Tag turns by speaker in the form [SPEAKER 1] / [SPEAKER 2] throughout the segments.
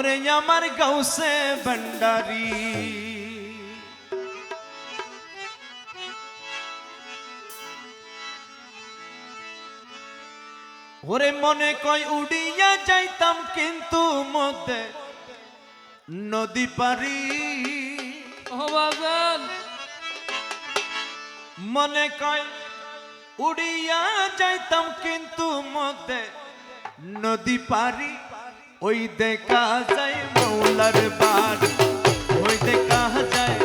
[SPEAKER 1] ওরে আমার গাউসে ভণ্ডারি ওরে মনে কয় উড়িয়া যাইতাম কিন্তু মধ্যে নদী পারি মনে কয় উড়িয়া যাইতাম কিন্তু মধ্যে নদী পারি ওই দেখা যায় মৌলার বাড়ি, ওই দেখা যায়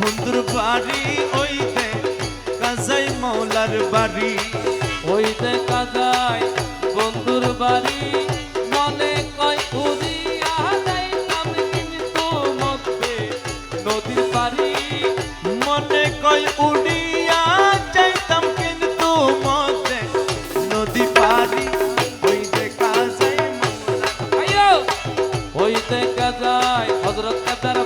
[SPEAKER 1] বন্ধুর বাড়ি, ওই দেখা যায় মৌলার বাড়ি।
[SPEAKER 2] ওই দেখা যায়
[SPEAKER 1] ওই
[SPEAKER 2] কাজায় হজরত হযরত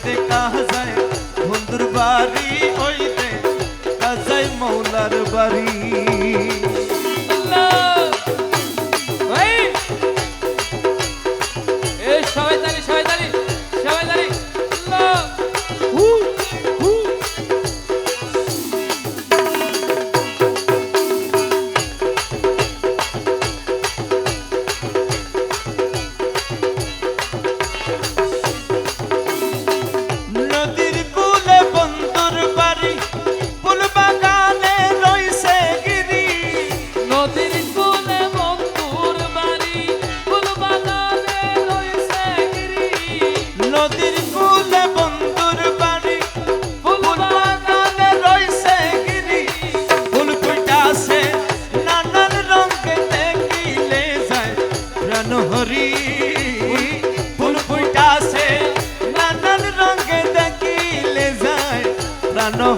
[SPEAKER 2] ওই কাহা যায়
[SPEAKER 1] বন্ধুর বাড়ি ওই দেখা যায় মৌলার বাড়ি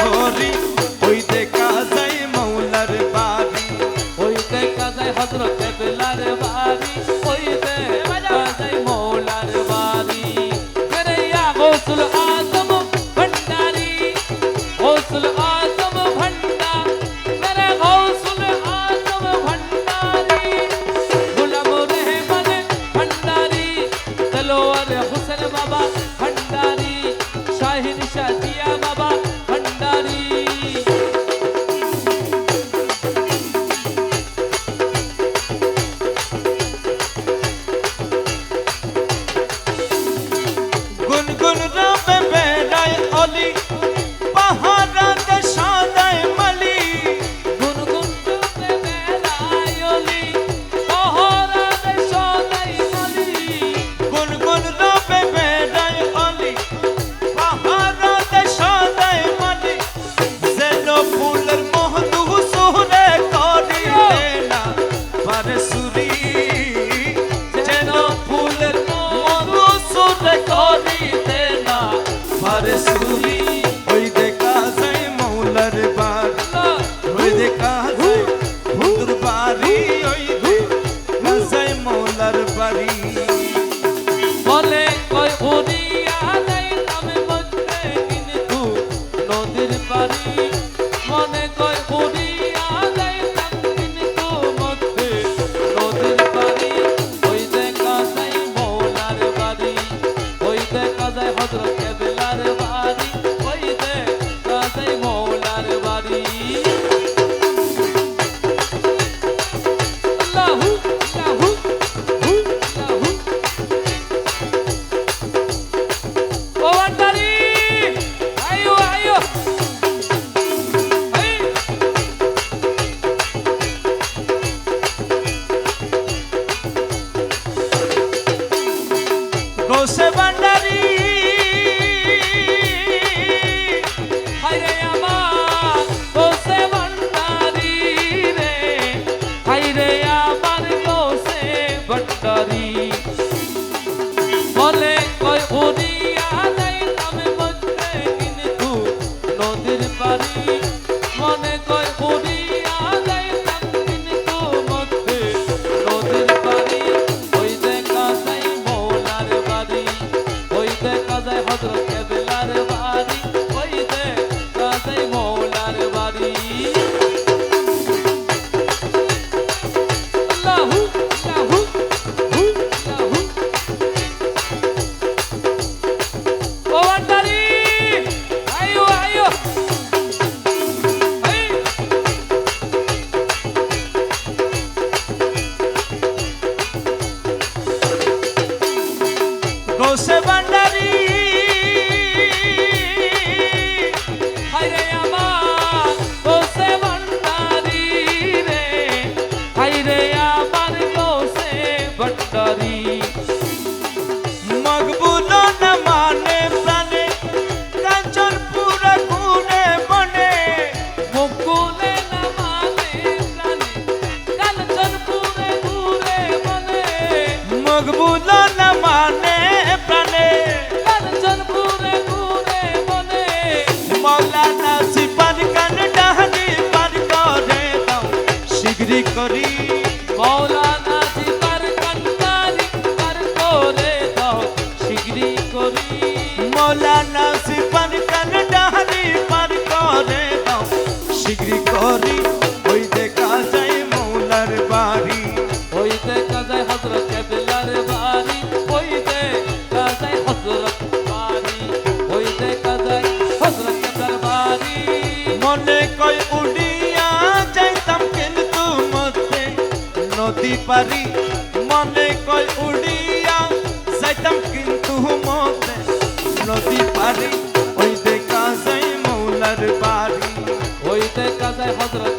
[SPEAKER 1] হরি ওই দেখা যায় মৌলার বাড়ি।
[SPEAKER 2] ওই দেখা যায় হজরত বেলার বাড়ি। ওই দেখা যায় ali, oi, se van
[SPEAKER 1] করি
[SPEAKER 2] মৌলানা জিপার কান্তারি পার করে দাও শিগরি করি।
[SPEAKER 1] মৌলানা সিপার কান ডাহারি পার করে দাও শিগরি করি। ওই দেখা যায় মৌলার বাড়ি।
[SPEAKER 2] ওই দেখা যায় হজরত কেবলার বাড়ি। ওই দেখা যায় হজরত বাড়ি। ওই দেখা যায় হজরত কেবলার বাড়ি।
[SPEAKER 1] মনে কই পারি, মনে কয় উড়িয়া যাইতাম কিন্তু মতে নদী পারি, ওই দেখা যায় মৌলার বাড়ি।
[SPEAKER 2] ওই দেখা যায় হজরত